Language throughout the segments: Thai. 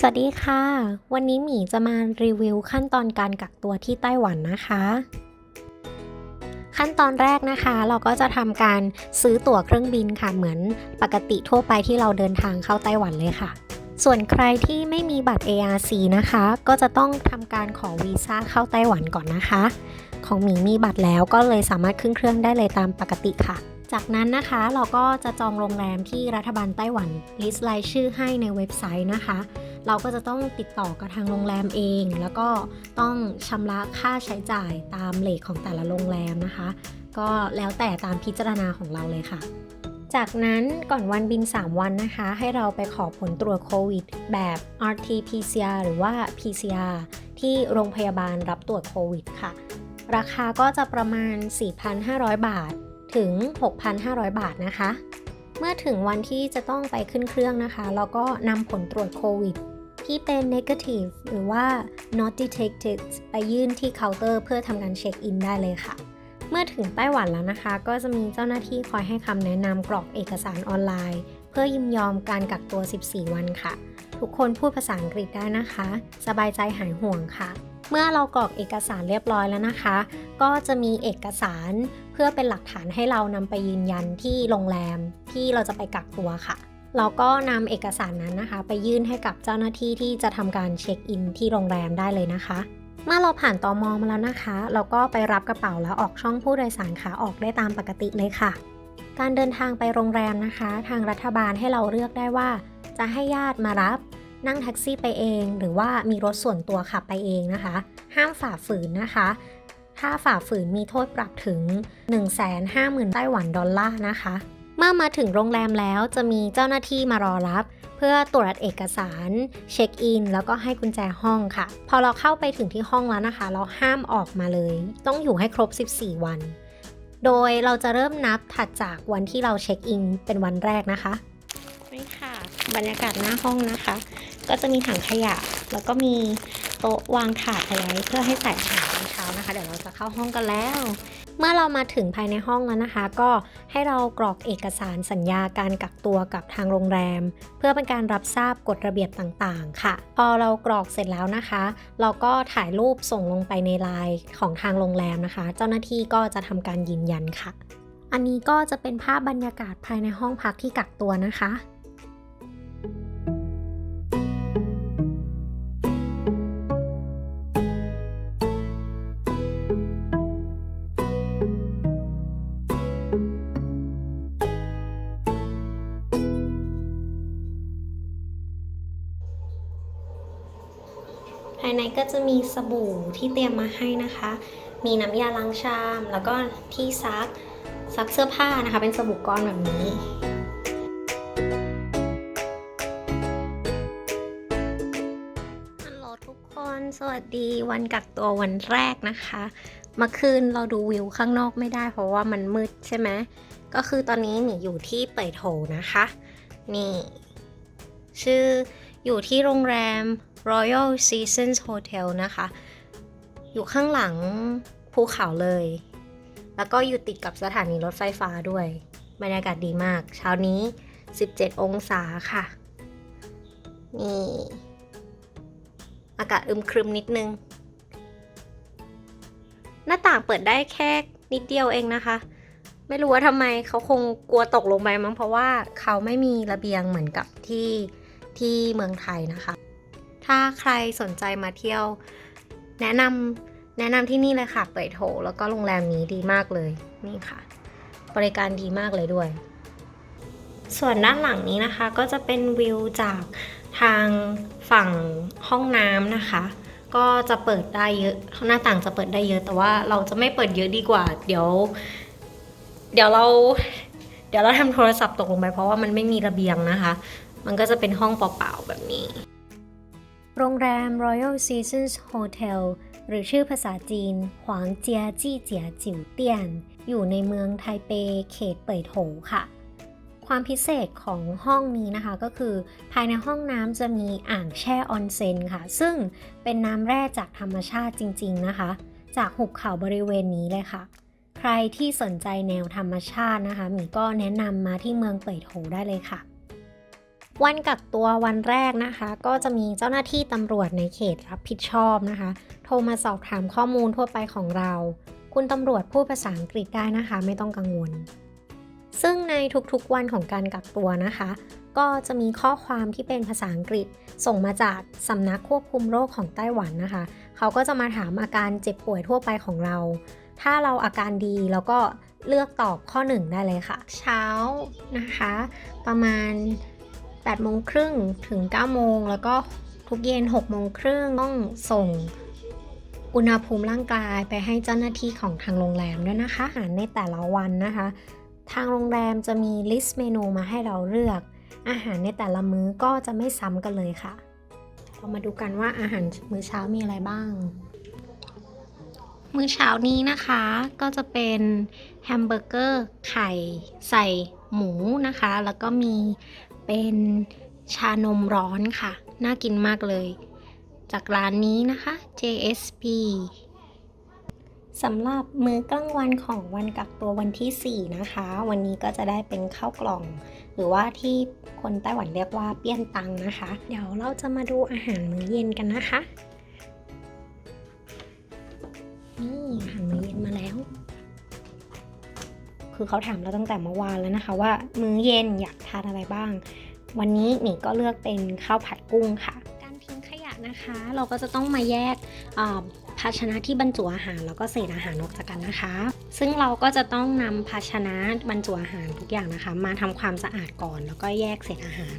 สวัสดีค่ะ วันนี้หมีจะมารีวิวขั้นตอนการกักตัวที่ไต้หวันนะคะ ขั้นตอนแรกนะคะ เราก็จะทำการซื้อตั๋วเครื่องบินค่ะ เหมือนปกติทั่วไปที่เราเดินทางเข้าไต้หวันเลยค่ะ ส่วนใครที่ไม่มีบัตร ARC นะคะ ก็จะต้องทำการขอวีซ่าเข้าไต้หวันก่อนนะคะ ของหมีมีบัตรแล้วก็เลยสามารถขึ้นเครื่องได้เลยตามปกติค่ะ จากนั้นนะคะเราก็จะจองโรงแรมที่รัฐบาลไต้หวันลิสต์รายชื่อให้ในเว็บไซต์นะคะ เราก็จะต้องติดต่อกับทางโรงแรมเอง แล้วก็ต้องชำระค่าใช้จ่ายตามเลทของแต่ละโรงแรมนะคะ ก็แล้วแต่ตามพิจารณาของเราเลยค่ะ จากนั้นก่อนวันบิน 3 วันนะคะ ให้เราไปขอผลตรวจโควิด แบบ RT-PCR หรือว่า PCR ที่โรงพยาบาลรับตรวจโควิดค่ะ ราคาก็จะประมาณ 4,500 บาท ถึง 6,500 บาทนะคะ เมื่อถึงวันที่จะต้องไปขึ้นเครื่องนะคะ เราก็นำผลตรวจโควิด ที่เป็น negative หรือว่า not detected ไปยื่นที่เคาน์เตอร์เพื่อทำการเช็คอินได้เลยค่ะ เมื่อถึงไต้หวันแล้วนะคะ ก็จะมีเจ้าหน้าที่คอยให้คำแนะนำกรอกเอกสารออนไลน์ เพื่อยินยอมการกักตัว 14 วันค่ะ ทุกคนพูดภาษาอังกฤษได้นะคะ สบายใจหายห่วงค่ะ เมื่อเรากรอกเอกสารเรียบร้อยแล้วนะคะ ก็จะมีเอกสารเพื่อเป็นหลักฐานให้เรานำไปยืนยันที่โรงแรมที่เราจะไปกักตัวค่ะเราก็นำเอกสารนั้นนะคะ ไปยื่นให้กับเจ้าหน้าที่ที่จะทำการเช็คอินที่โรงแรมได้เลยนะคะ เมื่อเราผ่านตอมอมาแล้วนะคะ เราก็ไปรับกระเป๋าแล้วออกช่องผู้โดยสารขาออกได้ตามปกติเลยค่ะ การเดินทางไปโรงแรมนะคะ ทางรัฐบาลให้เราเลือกได้ว่า จะให้ญาติมารับ นั่งแท็กซี่ไปเอง หรือว่ามีรถส่วนตัวขับไปเองนะคะ ห้ามฝ่าฝืนนะคะ ถ้าฝ่าฝืนมีโทษปรับถึง 150,000ไต้หวันดอลลาร์นะคะ เมื่อมาถึงโรงแรมแล้วจะมีเจ้าหน้าที่มารอรับ เพื่อตรวจเอกสาร เช็คอิน แล้วก็ให้กุญแจห้องค่ะ พอเราเข้าไปถึงที่ห้องแล้วนะคะ เราห้ามออกมาเลย ต้องอยู่ให้ครบ 14 วัน โดยเราจะเริ่มนับถัดจากวันที่เราเช็คอินเป็นวันแรกนะคะนี่ค่ะ บรรยากาศหน้าห้องนะคะ ก็จะมีถังขยะ แล้วก็มีโต๊ะวางถาดเอาไว้เพื่อให้ใส่อาหารตอนเช้านะคะ เดี๋ยวเราจะเข้าห้องกันแล้ว เมื่อเรามาถึงภายในห้องแล้วนะคะ ก็ให้เรากรอกเอกสารสัญญาการกักตัวกับทางโรงแรม เพื่อเป็นการรับทราบกฎระเบียบต่างๆ ค่ะ พอเรากรอกเสร็จแล้วนะคะ เราก็ถ่ายรูปส่งลงไปในไลน์ของทางโรงแรมนะคะ เจ้าหน้าที่ก็จะทำการยืนยันค่ะ อันนี้ก็จะเป็นภาพบรรยากาศภายในห้องพักที่กักตัวนะคะ ภายในก็จะมีสบู่ที่เตรียมมาให้นะคะ มีน้ำยาล้างชาม แล้วก็ที่ซักซักเสื้อผ้านะคะ เป็นสบู่ก้อนแบบนี้ฮัลโหลทุกคนสวัสดีวันกักตัววันแรกนะคะ มื่อคืนเราดูวิวข้างนอกไม่ได้ เพราะว่ามันมืดใช่ไหมก็คือตอนนี้หมีอยู่ที่เป่ยโถนะคะ นี่ ชื่ออยู่ที่โรงแรม Royal Seasons Hotel นะคะ อยู่ข้างหลังภูเขาเลย แล้วก็อยู่ติดกับสถานีรถไฟฟ้าด้วยบรรยากาศดีมาก เช้านี้ 17 องศาค่ะ นี่ อากาศอึมครึมนิดนึง หน้าต่างเปิดได้แค่นิดเดียวเองนะคะ ไม่รู้ว่าทำไมเขาคงกลัวตกลงไปมั้งเพราะว่าเขาไม่มีระเบียงเหมือนกับที่ที่เมืองไทยนะคะ ถ้าใครสนใจมาเที่ยว แนะนำแนะนำที่นี่เลยค่ะเปิดโถแล้วก็โรงแรมนี้ดีมากเลยนี่ค่ะ บริการดีมากเลยด้วย ส่วนด้านหลังนี้นะคะก็จะเป็นวิวจากทางฝั่งห้องน้ำนะคะ ก็จะเปิดได้เยอะหน้าต่างจะเปิดได้เยอะ แต่ว่าเราจะไม่เปิดเยอะดีกว่า เดี๋ยว เดี๋ยวเรา เดี๋ยวเราทำโทรศัพท์ตกลงไปเพราะว่ามันไม่มีระเบียงนะคะ มันก็จะเป็นห้องเปล่าๆแบบนี้ โรงแรม Royal Seasons Hotel หรือชื่อภาษาจีน หวางเจียจี้เจียจิ๋วเตียน อยู่ในเมืองไทเป เขตเป่ยโถค่ะ ความพิเศษของห้องนี้นะคะ ก็คือภายในห้องน้ำจะมีอ่างแช่ออนเซ็นค่ะ ซึ่งเป็นน้ำแร่จากธรรมชาติจริง ๆนะคะ จากหุบเขาบริเวณนี้เลยค่ะ ใครที่สนใจแนวธรรมชาตินะคะหมีก็แนะนำมาที่เมืองเป่ยโถได้เลยค่ะวันกักตัววันแรกนะคะ ก็จะมีเจ้าหน้าที่ตำรวจในเขตรับผิดชอบนะคะ โทรมาสอบถามข้อมูลทั่วไปของเรา คุณตำรวจพูดภาษาอังกฤษได้นะคะ ไม่ต้องกังวล ซึ่งในทุกๆวันของการกักตัวนะคะ ก็จะมีข้อความที่เป็นภาษาอังกฤษ ส่งมาจากสำนักควบคุมโรคของไต้หวันนะคะ เขาก็จะมาถามอาการเจ็บป่วยทั่วไปของเรา ถ้าเราอาการดีเราก็เลือกตอบข้อ 1 ได้เลยค่ะ เช้านะคะ ประมาณ8โมงครึ่งถึง9โมงแล้วก็ทุกเย็น6โมงครึ่งต้องส่งอุณหภูมิร่างกายไปให้เจ้าหน้าที่ของทางโรงแรมด้วยนะคะอาหารในแต่ละวันนะคะ ทางโรงแรมจะมีลิสต์เมนูมาให้เราเลือก อาหารในแต่ละมื้อก็จะไม่ซ้ำกันเลยค่ะ เรามาดูกันว่าอาหารมื้อเช้ามีอะไรบ้าง มื้อเช้านี้นะคะก็จะเป็นแฮมเบอร์เกอร์ไข่ใส่หมูนะคะ แล้วก็มีเป็นชานมร้อนค่ะ น่ากินมากเลย จากร้านนี้นะคะ JSP สำหรับมื้อกลางวันของวันกักตัววันที่ 4 นะคะ วันนี้ก็จะได้เป็นข้าวกล่อง หรือว่าที่คนไต้หวันเรียกว่าเปี้ยนตังนะคะ เดี๋ยวเราจะมาดูอาหารมื้อเย็นกันนะคะ นี่อาหารมื้อเย็นมาแล้ว คือเขาถามเราตั้งแต่เมื่อวานแล้วนะคะว่า มื้อเย็นอยากทานอะไรบ้าง วันนี้หนีก็เลือกเป็นข้าวผัดกุ้งค่ะ นะคะ เราก็จะต้องมาแยกภาชนะที่บรรจุอาหารแล้วก็เศษอาหารออกจากกันนะคะ ซึ่งเราก็จะต้องนำภาชนะบรรจุอาหารทุกอย่างนะคะ มาทำความสะอาดก่อน แล้วก็แยกเศษอาหาร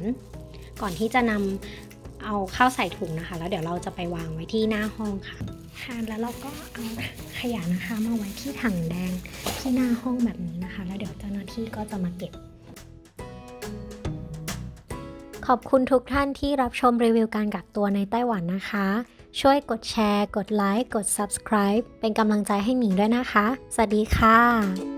ก่อนที่จะนำเอาเข้าใส่ถุงนะคะ แล้วเดี๋ยวเราจะไปวางไว้ที่หน้าห้องค่ะทานแล้วเราก็เอาขยะนะคะมาไว้ที่ถังแดงที่หน้าห้องแบบนี้นะคะ แล้วเดี๋ยวเจ้าหน้าที่ก็จะมาเก็บ ขอบคุณทุกท่านที่รับชมรีวิวการกักตัวในไต้หวันนะคะ ช่วยกดแชร์ กดไลค์ กด subscribe เป็นกำลังใจให้หมิงด้วยนะคะ สวัสดีค่ะ